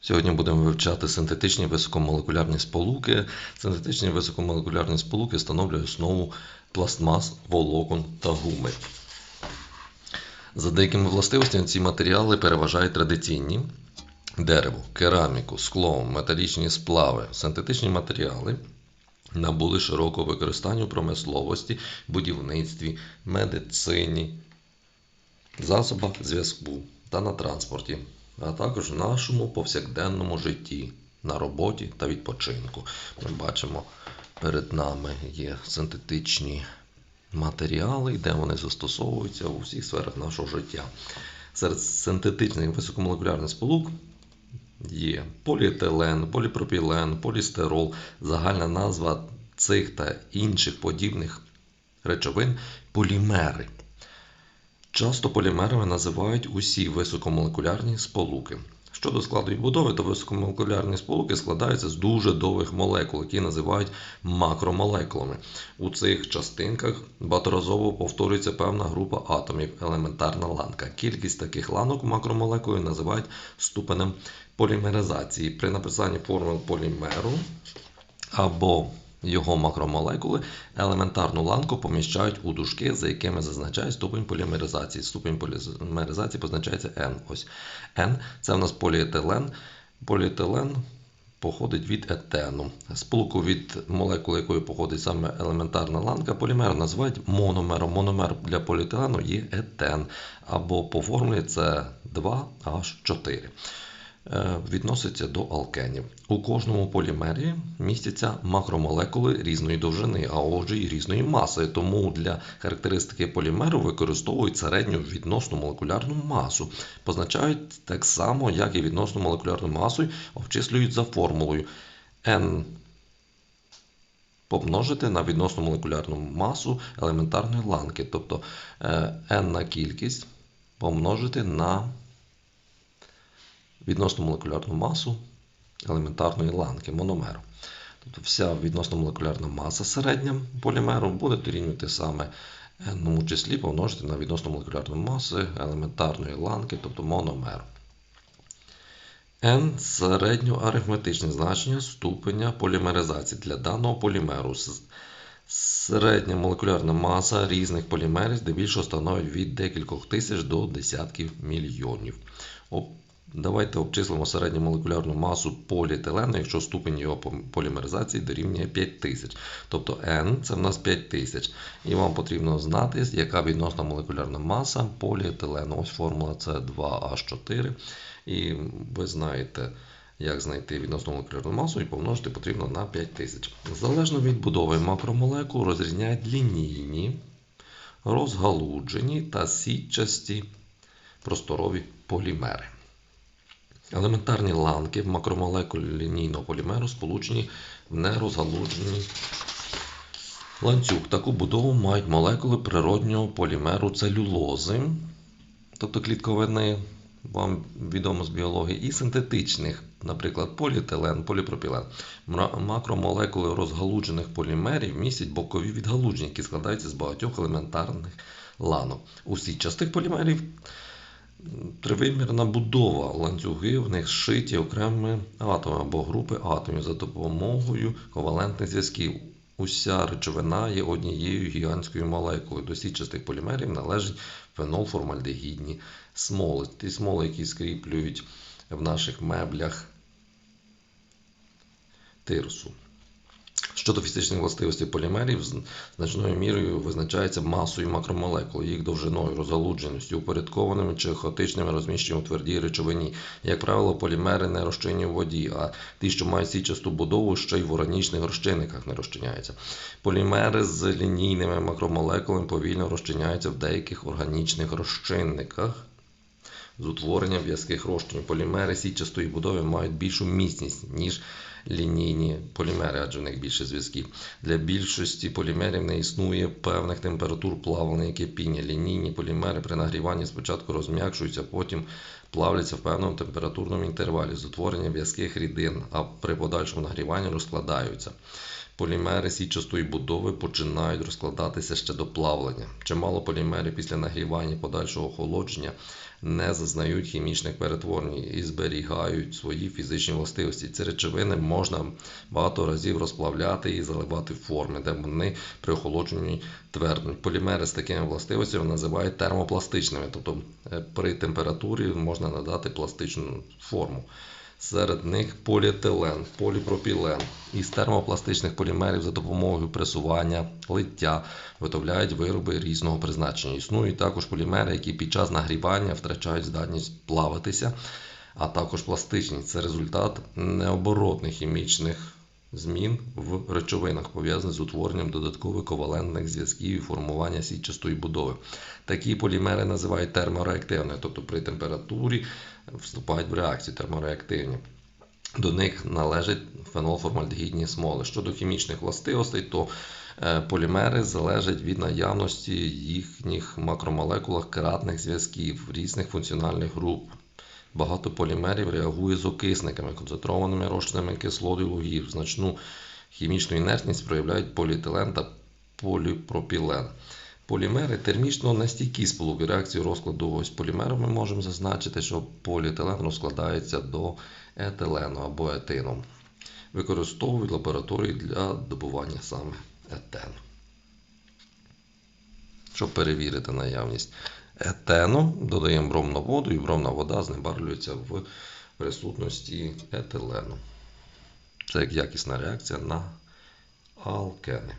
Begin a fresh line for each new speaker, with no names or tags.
Сьогодні будемо вивчати синтетичні високомолекулярні сполуки. Синтетичні високомолекулярні сполуки становлюють основу пластмас, волокон та гуми. За деякими властивостями ці матеріали переважають традиційні дерево, кераміку, скло, металічні сплави, синтетичні матеріали набули широкого використання у промисловості, будівництві, медицині, засобах зв'язку та на транспорті, а також в нашому повсякденному житті, на роботі та відпочинку. Ми бачимо, перед нами є синтетичні матеріали, де вони застосовуються у всіх сферах нашого життя. Серед синтетичних високомолекулярних сполук є поліетилен, поліпропілен, полістирол, загальна назва цих та інших подібних речовин полімери. Часто полімерами називають усі високомолекулярні сполуки. Щодо складу і будови, то високомолекулярні сполуки складаються з дуже довгих молекул, які називають макромолекулами. У цих частинках багаторазово повторюється певна група атомів, елементарна ланка. Кількість таких ланок макромолекули називають ступенем полімеризації. При написанні формул полімеру або його макромолекули елементарну ланку поміщають у дужки, за якими зазначають ступень полімеризації. Ступень полімеризації позначається N. Ось N це в нас поліетилен. Поліетилен походить від етену. Сполуку від молекули, якої походить саме елементарна ланка, полімер називають мономером. Мономер для поліетилену є етен, або по формулі це 2H4. Е, відноситься до алкенів. У кожному полімері містяться макромолекули різної довжини, а отже і різної маси. Тому для характеристики полімеру використовують середню відносну молекулярну масу. Позначають так само, як і відносну молекулярну масу, обчислюють за формулою n помножити на відносну молекулярну масу елементарної ланки. Тобто е, n на кількість помножити на відносно молекулярну масу елементарної ланки мономеру. Тобто вся відносно молекулярна маса середня полімеру буде дорівнювати саме n числі помножити на відносно молекулярну масу елементарної ланки, тобто мономеру. N середньоарифметичне значення ступеня полімеризації для даного полімеру. Середня молекулярна маса різних полімерів здебільшого становить від декількох тисяч до десятків мільйонів. Давайте обчислимо середню молекулярну масу поліетилену, якщо ступень його полімеризації дорівнює 5000. Тобто N це в нас 5000. І вам потрібно знати, яка відносна молекулярна маса поліетилену. Ось формула це 2H4. І ви знаєте, як знайти відносну молекулярну масу і помножити потрібно на 5000. Залежно від будови макромолекул розрізняють лінійні, розгалуджені та сітчасті просторові полімери. Елементарні ланки в макромолекулі лінійного полімеру сполучені в нерозгалуджений ланцюг. Таку будову мають молекули природнього полімеру целюлози, тобто клітковини, вам відомо з біології, і синтетичних, наприклад, поліетилен, поліпропілен. Макромолекули розгалуджених полімерів містять бокові відгалудження, які складаються з багатьох елементарних ланок. Усі частих полімерів Тривимірна будова ланцюги в них зшиті окремі атоми або групи атомів за допомогою ковалентних зв'язків. Уся речовина є однією гігантською молекулою. До січастих полімерів належать фенолформальдегідні смоли. Ті смоли, які скріплюють в наших меблях тирсу. Щодо фізичних властивостей полімерів, значною мірою визначається масою макромолекул, їх довжиною, розгалудженістю, упорядкованими чи хаотичними розміщенням у твердій речовині. Як правило, полімери не розчинні в воді, а ті, що мають січасту будову, ще й в органічних розчинниках не розчиняються. Полімери з лінійними макромолекулами повільно розчиняються в деяких органічних розчинниках. З утворенням в'язких розчинів полімери січастої будови мають більшу міцність, ніж лінійні полімери, адже в них більше зв'язків. Для більшості полімерів не існує певних температур плавлення і кипіння. Лінійні полімери при нагріванні спочатку розм'якшуються, потім плавляться в певному температурному інтервалі з утворенням в'язких рідин, а при подальшому нагріванні розкладаються. Полімери січастої будови починають розкладатися ще до плавлення. Чимало полімерів після нагрівання і подальшого охолодження не зазнають хімічних перетворень і зберігають свої фізичні властивості. Ці речовини можна багато разів розплавляти і заливати в форми, де вони при охолодженні тверднуть. Полімери з такими властивостями називають термопластичними, тобто е, при температурі можна надати пластичну форму. Серед них поліетилен, поліпропілен. Із термопластичних полімерів за допомогою пресування, лиття виготовляють вироби різного призначення. Існують також полімери, які під час нагрівання втрачають здатність плаватися, а також пластичність. Це результат необоротних хімічних змін в речовинах, пов'язаних з утворенням додаткових ковалентних зв'язків і формування сітчастої будови. Такі полімери називають термореактивними, тобто при температурі вступають в реакцію термореактивні. До них належать фенолформальдегідні смоли. Щодо хімічних властивостей, то е, полімери залежать від наявності їхніх макромолекулах кератних зв'язків різних функціональних груп. Багато полімерів реагує з окисниками, концентрованими розчинами кислоти лугів. Значну хімічну інертність проявляють поліетилен та поліпропілен. Полімери термічно нестійкі сполуки. Реакцію розкладу ось полімеру ми можемо зазначити, що поліетилен розкладається до етилену або етину. Використовують лабораторії для добування саме етену. Щоб перевірити наявність етену, додаємо бромну воду, і бромна вода знебарлюється в присутності етилену. Це як якісна реакція на алкени.